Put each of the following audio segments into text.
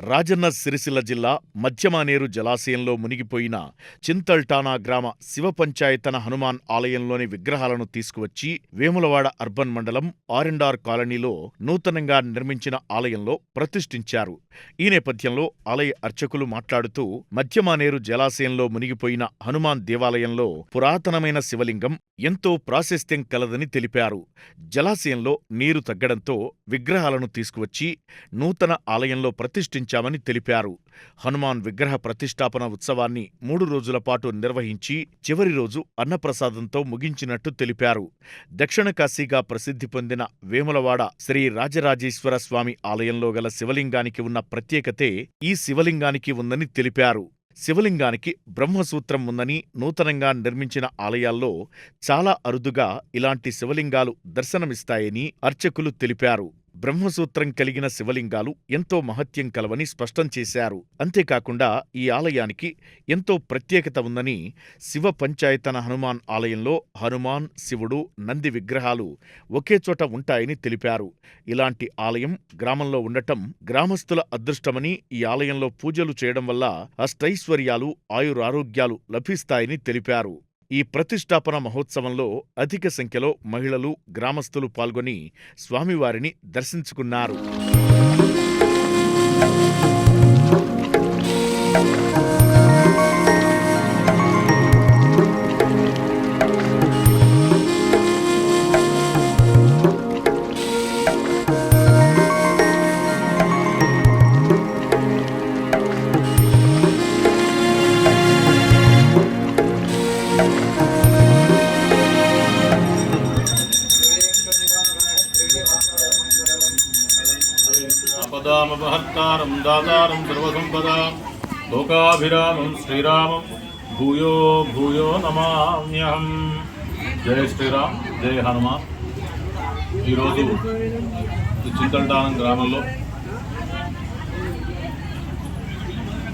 రాజన్న సిరిసిల్ల జిల్లా మధ్యమానేరు జలాశయంలో మునిగిపోయిన చింతల్టానా గ్రామ శివ పంచాయతన హనుమాన్ ఆలయంలోని విగ్రహాలను తీసుకువచ్చి వేములవాడ అర్బన్ మండలం ఆర్ఎండార్ కాలనీలో నూతనంగా నిర్మించిన ఆలయంలో ప్రతిష్ఠించారు. ఈ నేపథ్యంలో ఆలయ అర్చకులు మాట్లాడుతూ మధ్యమానేరు జలాశయంలో మునిగిపోయిన హనుమాన్ దేవాలయంలో పురాతనమైన శివలింగం ఎంతో ప్రాశస్త్యం కలదని తెలిపారు. జలాశయంలో నీరు తగ్గడంతో విగ్రహాలను తీసుకువచ్చి నూతన ఆలయంలో ప్రతిష్ఠించామని తెలిపారు. హనుమాన్ విగ్రహ ప్రతిష్టాపన ఉత్సవాన్ని మూడు రోజుల పాటు నిర్వహించి చివరి రోజు అన్నప్రసాదంతో ముగించినట్టు తెలిపారు. దక్షిణ కాశీగా ప్రసిద్ధి పొందిన వేములవాడ శ్రీ రాజరాజేశ్వర స్వామి ఆలయంలో గల శివలింగానికి ఉన్న ప్రత్యేకతే ఈ శివలింగానికి ఉందని తెలిపారు. శివలింగానికి బ్రహ్మసూత్రం ఉందని నూతనంగా నిర్మించిన ఆలయాల్లో చాలా అరుదుగా ఇలాంటి శివలింగాలు దర్శనమిస్తాయని అర్చకులు తెలిపారు. బ్రహ్మసూత్రం కలిగిన శివలింగాలు ఎంతో మహత్యం కలవని స్పష్టం చేశారు. అంతేకాకుండా ఈ ఆలయానికి ఎంతో ప్రత్యేకత ఉందని శివ పంచాయతన హనుమాన్ ఆలయంలో హనుమాన్ శివుడు నంది విగ్రహాలు ఒకే చోట ఉంటాయని తెలిపారు. ఇలాంటి ఆలయం గ్రామంలో ఉండటం గ్రామస్తుల అదృష్టమని ఈ ఆలయంలో పూజలు చేయడం వల్ల అష్టైశ్వర్యాలు ఆయురారోగ్యాలు లభిస్తాయని తెలిపారు. ఈ ప్రతిష్టాపన మహోత్సవంలో అధిక సంఖ్యలో మహిళలు గ్రామస్తులు పాల్గొని స్వామివారిని దర్శించుకున్నారు. ఆపదామపహర్తారం దాతారం సర్వసంపదా లోకాభిరామం శ్రీరామం భూయో భూయో నమామ్యహం జయ శ్రీరామ్ జయ హనుమాన్ ఈరోజు ఈ చింతల్టానం గ్రామంలో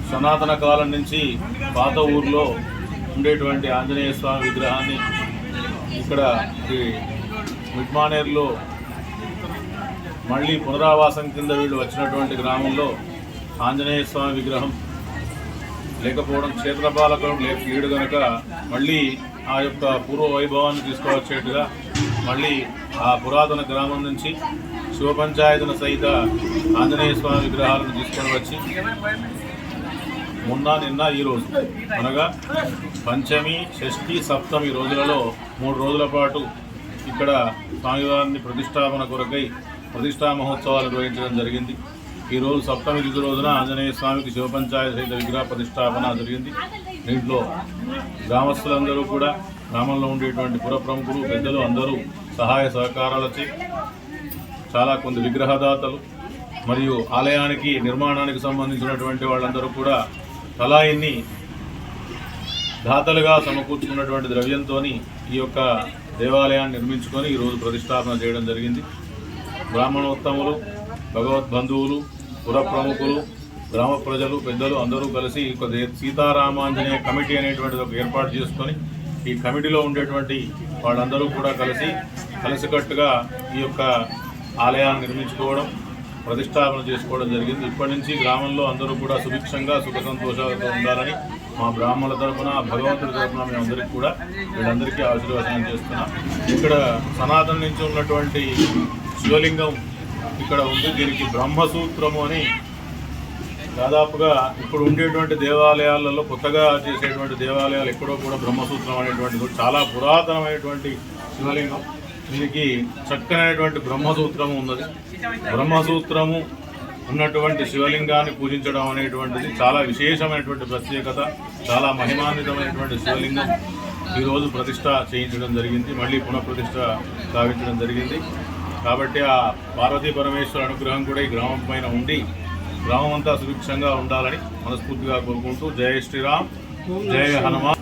సనాతన కాలం నుంచి పాత ఊర్లో ఉండేటువంటి ఆంజనేయ స్వామి విగ్రహాన్ని ఇక్కడ ఈ మిడ్మానేర్లో మళ్ళీ పునరావాసం కింద వీళ్ళు వచ్చినటువంటి గ్రామంలో ఆంజనేయ స్వామి విగ్రహం లేకపోవడం క్షేత్రపాలకం లేక ఈడు గనక మళ్ళీ ఆ యొక్క పూర్వ వైభవాన్ని తీసుకువచ్చేట్టుగా మళ్ళీ ఆ పురాతన గ్రామం నుంచి శివ పంచాయతన సహిత ఆంజనేయ స్వామి విగ్రహాలను తీసుకొని వచ్చి మొన్న నిన్న ఈ రోజు అనగా పంచమి షష్ఠి సప్తమి రోజులలో మూడు రోజుల పాటు ఇక్కడ స్వామివారిని ప్రతిష్టాపన కొరకై ప్రతిష్టా మహోత్సవాలు నిర్వహించడం జరిగింది. ఈరోజు సప్తమి తిథి రోజున ఆంజనేయ స్వామికి శివపంచాయత సహిత విగ్రహ ప్రతిష్టాపన జరిగింది. దీంట్లో గ్రామస్తులందరూ కూడా గ్రామంలో ఉండేటువంటి పుర ప్రముఖులు పెద్దలు అందరూ సహాయ సహకారాలచే చాలా కొంత విగ్రహదాతలు మరియు ఆలయానికి నిర్మాణానికి సంబంధించినటువంటి వాళ్ళందరూ కూడా తలా ఇన్ని దాతలుగా సమకూర్చుకున్నటువంటి ద్రవ్యంతో ఈ యొక్క దేవాలయాన్ని నిర్మించుకొని ఈరోజు ప్రతిష్టాపన చేయడం జరిగింది. బ్రాహ్మణోత్తములు భగవద్బంధువులు పుర ప్రముఖులు గ్రామ ప్రజలు పెద్దలు అందరూ కలిసి ఒక సీతారామాంజనేయ కమిటీ అనేటువంటిది ఒక ఏర్పాటు చేసుకొని ఈ కమిటీలో ఉండేటువంటి వాళ్ళందరూ కూడా కలిసి కలిసికట్టుగా ఈ యొక్క ఆలయాన్ని నిర్మించుకోవడం ప్రతిష్టాపన చేసుకోవడం జరిగింది. ఇప్పటి నుంచి గ్రామంలో అందరూ కూడా సుభిక్షంగా సుఖ సంతోషాలతో ఉండాలని మా బ్రాహ్మణుల తరఫున భగవంతుడి తరఫున మేమందరికీ కూడా వీళ్ళందరికీ ఆశీర్వచనం చేస్తున్నాం. ఇక్కడ సనాతన నుంచి ఉన్నటువంటి శివలింగం ఇక్కడ ఉంది. దీనికి బ్రహ్మసూత్రము అని దాదాపుగా ఇప్పుడు ఉండేటువంటి దేవాలయాలలో కొత్తగా చేసేటువంటి దేవాలయాలు ఎక్కడో కూడా బ్రహ్మసూత్రం అనేటువంటిది చాలా పురాతనమైనటువంటి శివలింగం. దీనికి చక్కనైనటువంటి బ్రహ్మసూత్రము ఉన్నది. బ్రహ్మసూత్రము ఉన్నటువంటి శివలింగాన్ని పూజించడం అనేటువంటిది చాలా విశేషమైనటువంటి ప్రత్యేకత చాలా మహిమాన్వితమైనటువంటి శివలింగం. ఈరోజు ప్రతిష్ట చేయించడం జరిగింది. మళ్ళీ పునఃప్రతిష్ట స్థాపించడం జరిగింది. కాబట్టి ఆ పార్వతీ పరమేశ్వర అనుగ్రహం కూడా ఈ గ్రామం పైన ఉండి గ్రామం అంతా సుభిక్షంగా ఉండాలని మనస్ఫూర్తిగా కోరుకుంటూ జయ శ్రీరామ్ జయ హనుమాన్.